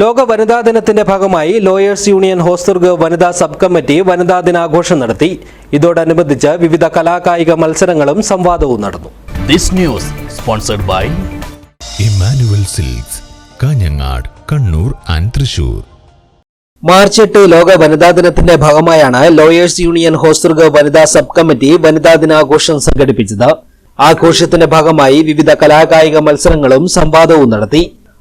ലോക വനിതാ ദിനത്തിന്റെ ഭാഗമായി ലോയേഴ്സ് യൂണിയൻ ഹോസ്ദുർഗ് വനിതാ സബ് കമ്മിറ്റി വനിതാ ദിനാഘോഷം നടത്തി. ഇതോടനുബന്ധിച്ച് വിവിധ കലാകായിക മത്സരങ്ങളും സംവാദവും നടന്നു. This news sponsored by Emmanuel silks Kanhangad Kannur and Thrissur March എട്ട് ലോക വനിതാ ദിനത്തിന്റെ ഭാഗമായാണ് ലോയേഴ്സ് യൂണിയൻ ഹോസ്ദുർഗ് വനിതാ സബ് കമ്മിറ്റി വനിതാ ദിനാഘോഷം സംഘടിപ്പിച്ചത്. ആഘോഷത്തിന്റെ ഭാഗമായി വിവിധ കലാകായിക മത്സരങ്ങളും സംവാദവും നടത്തി.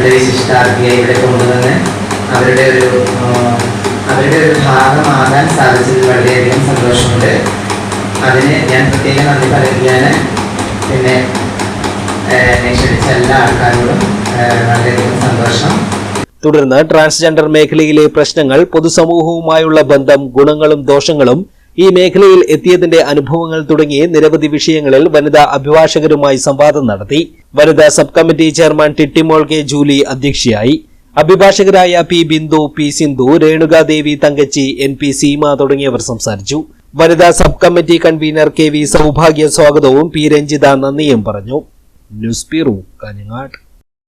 നമ്മുടെ വിശിഷ്ടാർത്ഥിയെ ഇവിടെ കൊണ്ടുവന്ന് അവരുടെ ഒരു അവരുടെ ഒരു ഭാഗമാകാൻ സാധിച്ചതിൽ വളരെയധികം സന്തോഷമുണ്ട്. അതിന് ഞാൻ പ്രത്യേകം നന്ദി പറയുകയാണ്. പിന്നെ ക്ഷണിച്ച എല്ലാ ആൾക്കാരോടും വളരെയധികം സന്തോഷം. തുടർന്ന് ട്രാൻസ്ജെൻഡർ മേഖലയിലെ പ്രശ്നങ്ങൾ പൊതുസമൂഹവുമായുള്ള ബന്ധം ഗുണങ്ങളും ദോഷങ്ങളും ഈ മേഖലയിൽ എത്തിയതിന്റെ അനുഭവങ്ങൾ തുടങ്ങി നിരവധി വിഷയങ്ങളിൽ വനിതാ അഭിഭാഷകരുമായി സംവാദം നടത്തി. വനിതാ sub committee chairman Tittymol K Julie അധ്യക്ഷയായി. അഭിഭാഷകരായ P Bindu P Sindhu Renukadevi Thankachi N P Seema തുടങ്ങിയവർ സംസാരിച്ചു. വനിതാ sub committee convener K V Saubhagya സ്വാഗതവും പി രഞ്ജിത നന്ദിയും പറഞ്ഞു. News bureau